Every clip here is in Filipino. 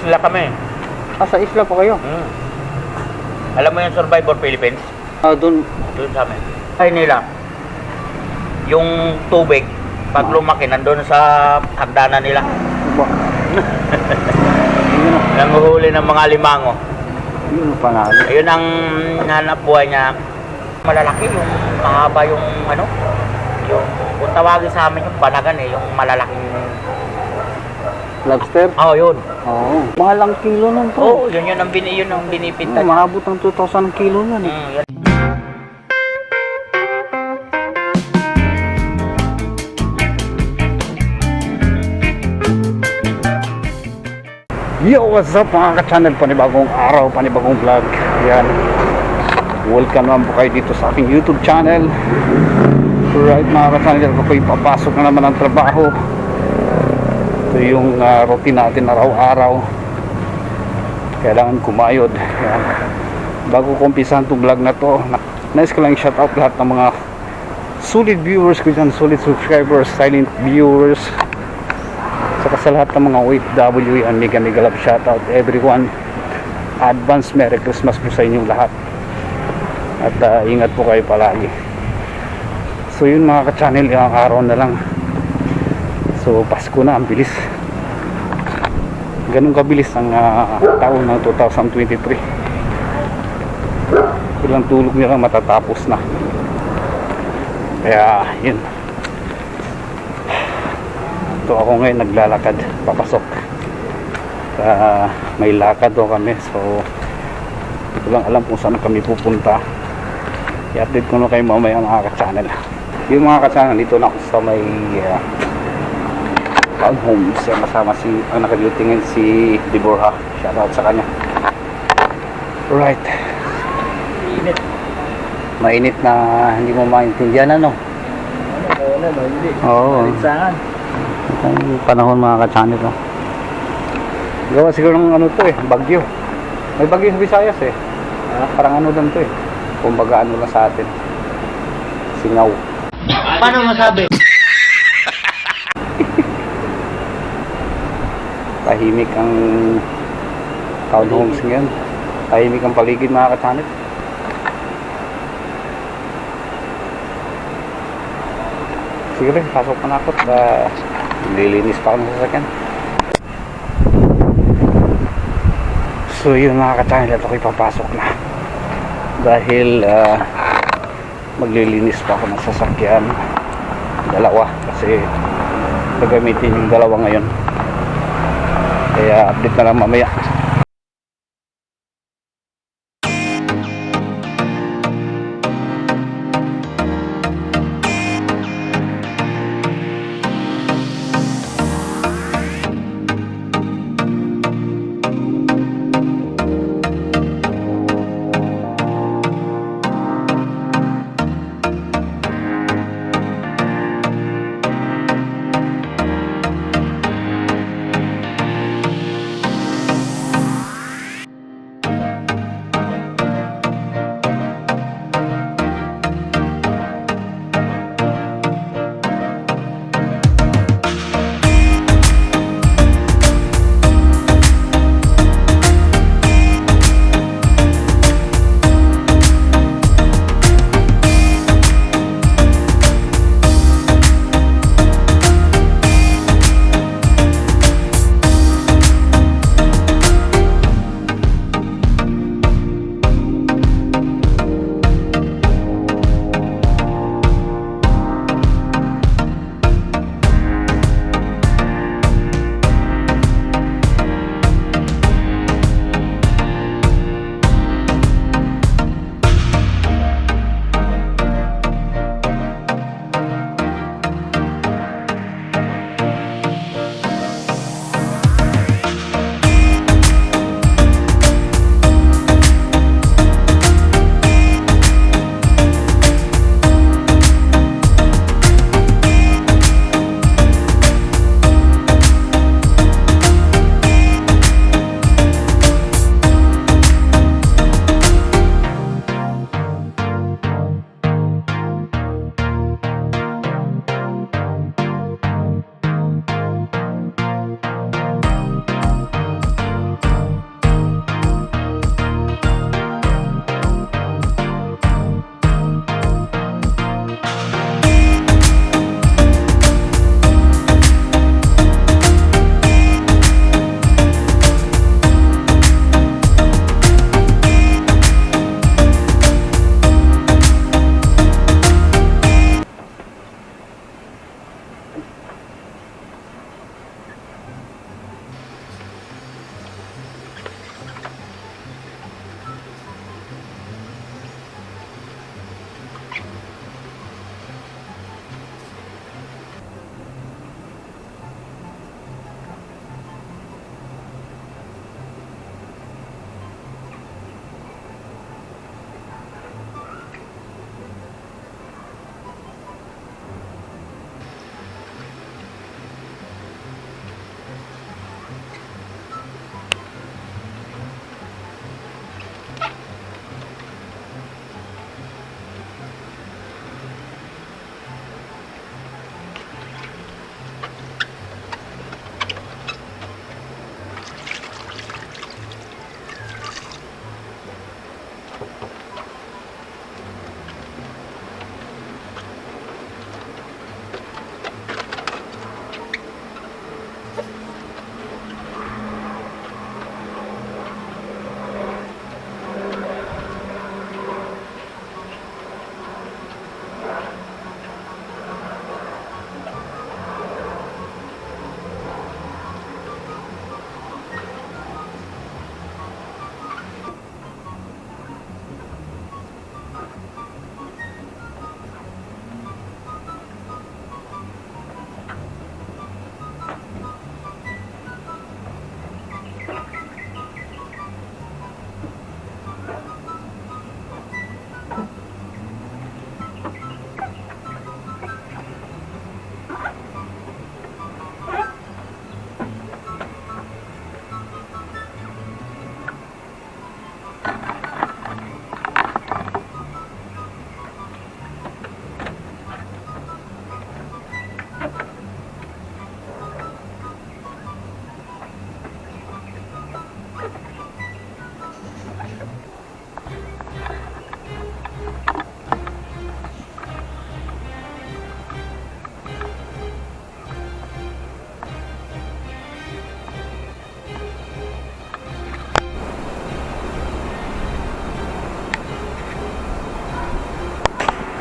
Sila kami. Ah, sa isla po kayo? Hmm. Alam mo yung Survivor Philippines? Ah, doon. Doon sa amin. Ay nila. Yung tubig, pag lumaki, nandun sa hagdanan nila. Ba? Nanguhuli ng mga limango. yun ang panalo. Ayun ang hanap buhay niya. Malalaki yung mahaba yung ano, yung kung tawagin sa amin yung banagan eh, yung malalaking Lobster? Oh, yun. Oo. Mahal ang kilo nun to. Oh, yun yun ang bini yun ang binipinta. Oo, niya. maabot ng 2,000 ang kilo nun. eh. Mm, yun. Yo, what's up mga ka-channel? Panibagong araw, panibagong vlog. Yan. Welcome naman po kayo dito sa aking YouTube channel. Right mga ka-channel, ako po papasok na naman ng trabaho. Ito yung ah, routine natin araw-araw. Kailangan kumayod. Yan. Bago ko itong vlog na to, na- nice ko lang shout out lahat ng mga solid viewers ko dyan, solid subscribers, silent viewers, Saka sa lahat ng mga OFW yan, mega mega love shoutout everyone. Advance Merry Christmas po sa inyong lahat. At ah, ingat po kayo palagi. So yun mga ka-channel, ilang araw na lang. So Pasko na, ang bilis. Ganun kabilis ang ah, taon ng 2023. Ilang tulog lang matatapos na. Kaya yun. Ito ako ngayon naglalakad papasok. Sa may lakad do kami. So hindi alam kung saan kami pupunta. I-update ko na kayo mamaya mga ka-channel. Yung mga ka-channel dito na ako sa may uh, town homes. Yan kasama si ang naka-duty ngayon si Deborah. Shoutout sa kanya. Right. Init. Mainit na hindi mo maintindihan ano. Oo na, hindi. Oo. Linsangan. Ang panahon mga ka-channel no? Gawa siguro ng ano to eh, bagyo. May bagyo sa Visayas eh. Ah, parang ano lang to eh. Kumbaga ano lang sa atin. Singaw. Paano masabi? Tahimik ang town homes ngayon. Tahimik ang paligid mga ka-channel. Sige pasok pa na ako. Uh, nililinis pa ako ng sasakyan. So yun mga ka-channel, ito ko ipapasok na. Dahil ah, maglilinis pa ako ng sasakyan. Dalawa kasi gagamitin yung dalawa ngayon. Kaya update na lang mamaya.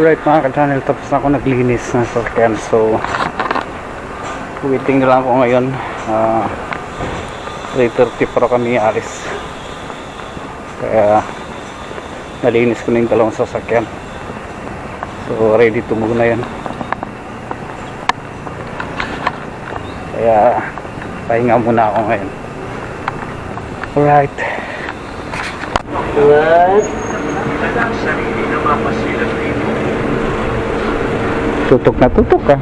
Alright mga ka-channel, tapos na ako naglinis ng sasakyan. So, waiting na lang ako ngayon. Ah, 3.30 para kami alis. Kaya, nalinis ko na yung dalawang sasakyan. So, ready to move na yan. Kaya, pahinga muna ako ngayon. Alright. Alright. Tutok na tutok ka.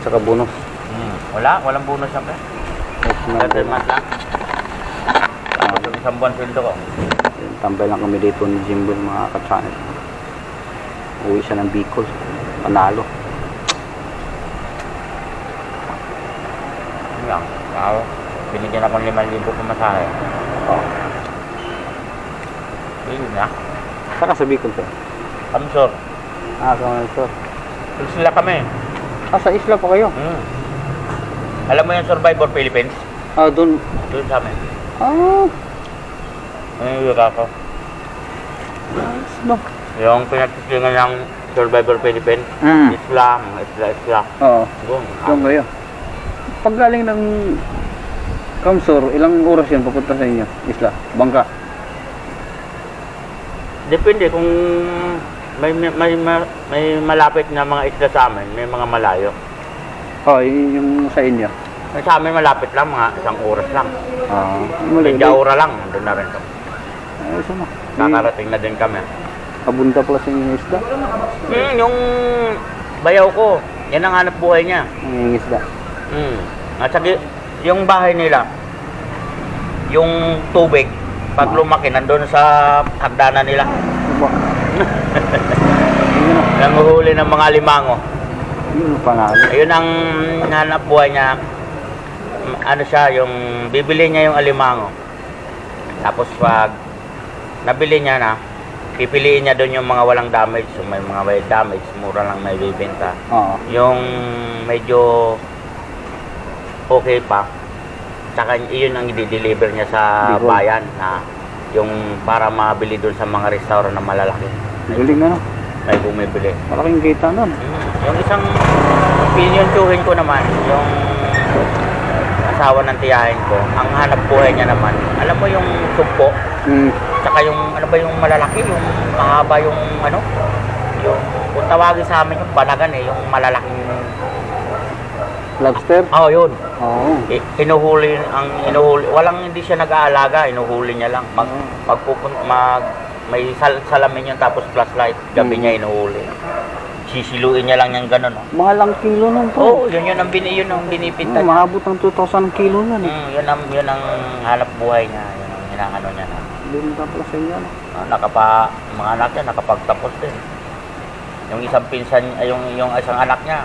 Saka bonus. Hmm. Wala, walang bonus siyempre. Thirty months lang. Ah, isang buwan sweldo ko. Tambay lang kami dito ni Jimbo mga ka-channel. Uwi siya ng Bicol. Panalo. Yun lang. Ako, binigyan ako ng 5,000 pumasahe. Oh. Yun na. Saka sa Bicol to. Sure. Ah, sa ito. Tuloy sila kami. Ah, sa isla pa kayo? Hmm. Alam mo yung Survivor Philippines? Ah, doon. Doon sa amin. Ah, Nangyayag ako. nice no. Yung pinagtitingan ng Survivor Philippines, Mm. Islam, Isla, Isla. Oo. Doon. Doon kayo. Pag galing ng Kamsur, ilang oras yan papunta sa inyo? Isla? Bangka? Depende kung may, may, may, may malapit na mga isla sa amin, may mga malayo. Oh, y- yung sa inyo. Sa amin malapit lang, mga isang oras lang. Ah, May jaura lang, doon na rin. to. Ayos na. Kakarating na din kami. Abunda pala sa inyo isda. Hmm, yung bayaw ko, yan ang hanap buhay niya. Ang isda. Hmm. At saka, yung bahay nila, yung tubig, pag lumaki, nandun sa hagdanan nila. Nanguhuli ng mga limango. Yun ang panalo. Ayun ang hanap buhay niya. Ano siya, yung bibili niya yung alimango. Tapos pag nabili niya na, pipiliin niya doon yung mga walang damage. So may mga may damage, mura lang may bibenta. Oo. Yung medyo okay pa, saka iyon ang i-deliver niya sa Bicol. bayan na yung para mabili doon sa mga restaurant na malalaki. Galing ano. May bumibili. Malaking kita nun. Yung isang pinyontuhin ko naman, yung asawa ng tiyahin ko, ang hanap buhay niya naman, alam mo yung sumpo, Mm. tsaka yung, ano ba yung malalaki, yung mahaba yung, ano, yung, kung tawagin sa amin yung banagan eh, yung malalaking, Lobster? oh yun, Oo. I- inuhuli, ang inuhuli, walang hindi siya nag-aalaga, inuhuli niya lang, mag, magpupun, mag, may sal, salamin yun tapos flashlight, gabi Mm. niya inuhuli. Sisiluin niya lang yung gano'n, no? Mahal ang kilo nun. Oo, yun yun ang bini yun ang binipinta Oh, niya. maabot ng 2,000 kilo nun eh. Mm, yun ang yun ang hanap buhay niya, yun ang hinaano niya na. Binta pala sa inyo. no? Ah, nakapa mga anak niya nakapagtapos din. Yung isang pinsan ay yung yung isang anak niya.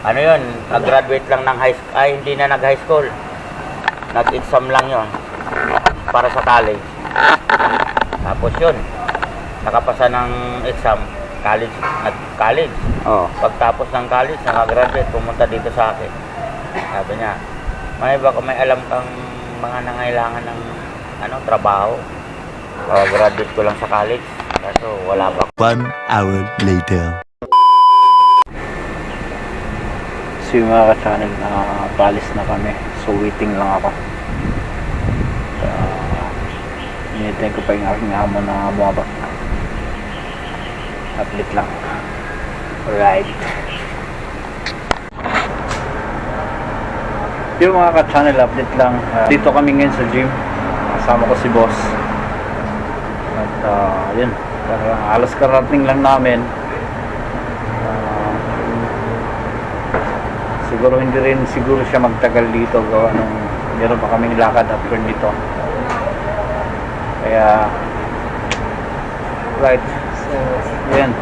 Ano yun, nag-graduate lang ng high school, ay hindi na nag-high school. Nag-exam lang yon para sa college. Tapos yun, nakapasa ng exam, college, nag-college. Oo. Pagtapos ng college, nakagraduate, pumunta dito sa akin. Sabi niya, may baka may alam kang mga nangailangan ng ano, trabaho. graduate ko lang sa college. Kaso wala pa. One hour later. So yung mga ka-channel, na palis na kami. So waiting lang ako. Uh, ko pa yung aking hamon na bumaba. Update lang. Alright. Yung mga ka-channel update lang. Ah, dito kami ngayon sa gym. Kasama ko si boss. At ah, yun. Halos karating lang namin. Siguro hindi rin siguro siya magtagal dito gawa nung meron pa kaming lakad after dito. Kaya right. So, yan.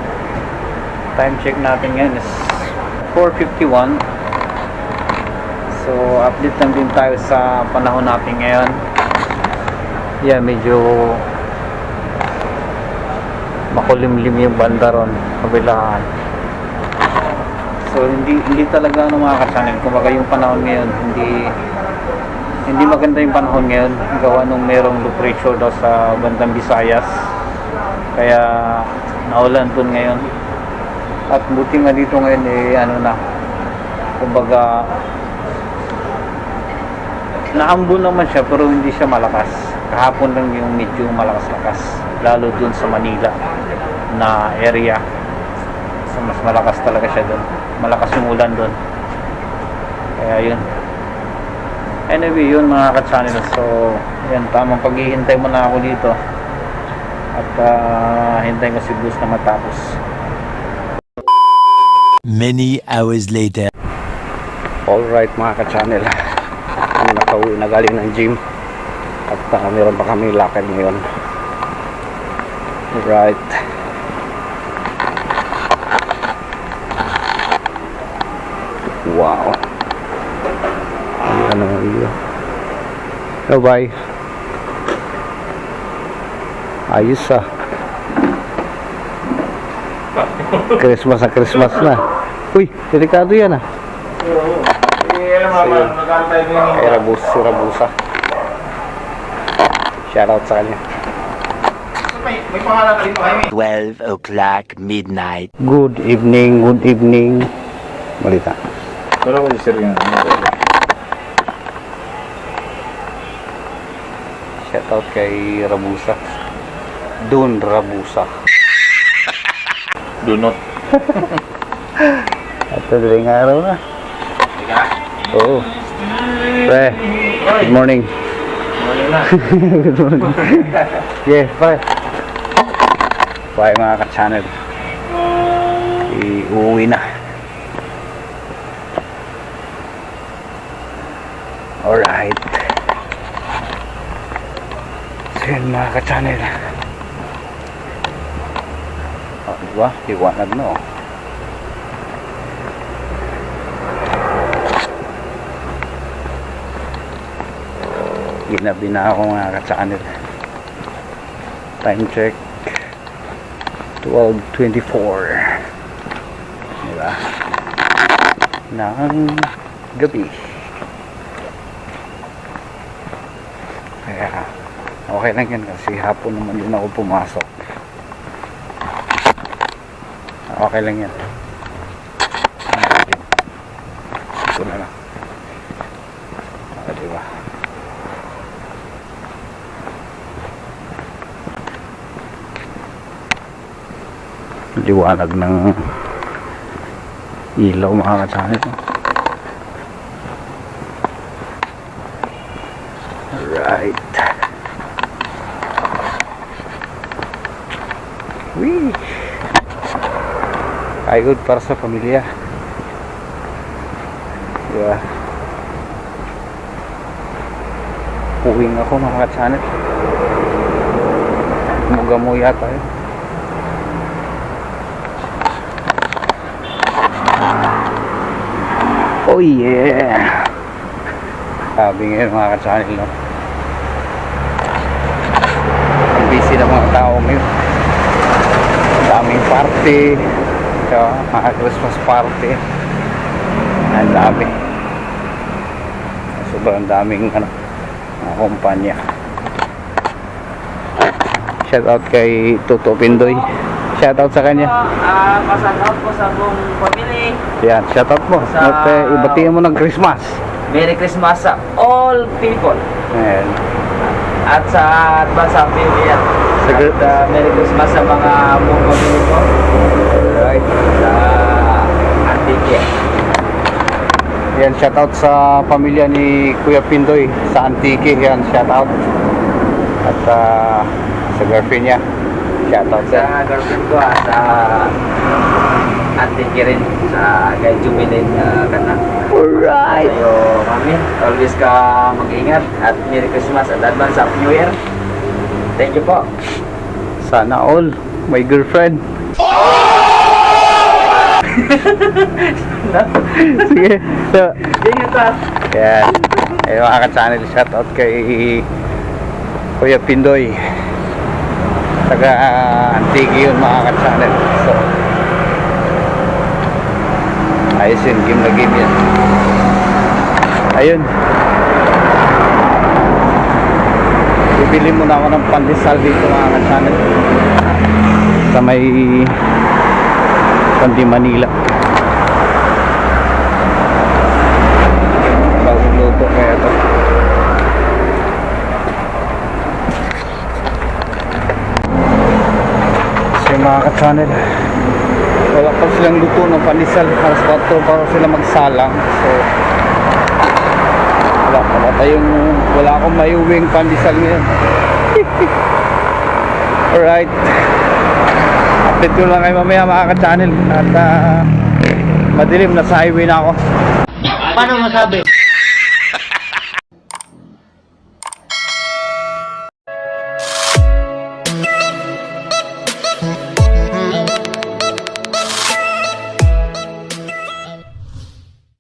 Time check natin ngayon is 4.51 So, update lang din tayo sa panahon natin ngayon. Yeah, medyo makulimlim yung banda ron, kabilaan. So, hindi hindi talaga ano ka-channel. Kumbaga yung panahon ngayon, hindi hindi maganda yung panahon ngayon. Gawa nung merong low pressure daw sa bandang Visayas. Kaya naulan dun ngayon. At buti nga dito ngayon eh ano na. Kumbaga naambon naman siya pero hindi siya malakas. Kahapon lang yung medyo malakas-lakas. Lalo dun sa Manila na area. Mas malakas talaga siya dun. Malakas yung ulan dun. Kaya yun. Anyway, yun mga ka-channel. So, yan, tamang paghihintay mo na ako dito. At ah, hintayin ko si Bruce na matapos. Many hours later. Alright mga ka-channel. Nakauwi na galing ng gym. At uh, meron pa kami lakad ngayon. Right. Wow. Ano iyo. Oh, bye. Ayos ah. Christmas na Christmas na. Uy, delikado yan ah. Kay Rabus, si Rabusa. Shoutout sa kanya. 12 o'clock midnight. Good evening, good evening. Balita. Pero ko sir yung Shoutout kay Rabusa. Dun Rabusa. do not. At madaling araw na. Oo. Pre, good morning. good morning. yeah, pre. Bye mga ka-channel. Iuwi na. Alright. So yun mga ka-channel. Oh, diba? Iwanag na oh. Ginabi na ako mga ka-channel. Time check. 12.24 Diba? Ng gabi. Okay lang yan kasi hapon naman din ako pumasok. Okay lang yan. Ito na lang. Ah, diba? liwanag ng ilaw mga katsanit right Wee! Pagod para sa pamilya diba uwing ako mga katsanit muga-muya tayo Oh yeah! Sabi ngayon mga ka-channel, no? Ang busy ng mga tao ngayon. Daming party. So, mga Christmas party. Ang dami. Sobrang daming ano, mga kumpanya. Shout out kay Toto Pindoy. Shout out sa kanya. Ah, pasanood po sa buong family. Yan, shout out mo. Sa- At uh, ibatiin mo ng Christmas. Merry Christmas sa all people. Ayan. At sa Advance Happy New Year. At ah, Merry Christmas sa mga family ko. Right. Sa Antique. Yan, shoutout sa pamilya ni Kuya Pindoy sa Antique. Yan, shoutout. At ah, sa girlfriend niya, shoutout Sa girlfriend ko sa Antique rin. Sa kay Jubilin uh, kanak. Alright! Sa'yo, mami. Always ka mag-ingat. At Merry Christmas at Advance Happy New Year. Thank you po. Sana all, my girlfriend. Sige. So, Ingat ah. yan. Eh, mga ka-channel, shoutout kay Kuya Pindoy. Taga uh, yun, mga ka-channel. So, ayos yun, game na game yan. Ayun. bibili muna ako ng pandesal dito mga ka-channel. Sa may Pandi Manila. Bagong luto kaya to. Kasi mga ka-channel wala pa silang luto ng pandesal. Alas 4 para sila magsalang? So wala pa ba tayong wala akong may uwing pandesal ngayon. Alright. Update ko lang kayo mamaya mga ka-channel. At ah, madilim na sa highway na ako. Paano masabi?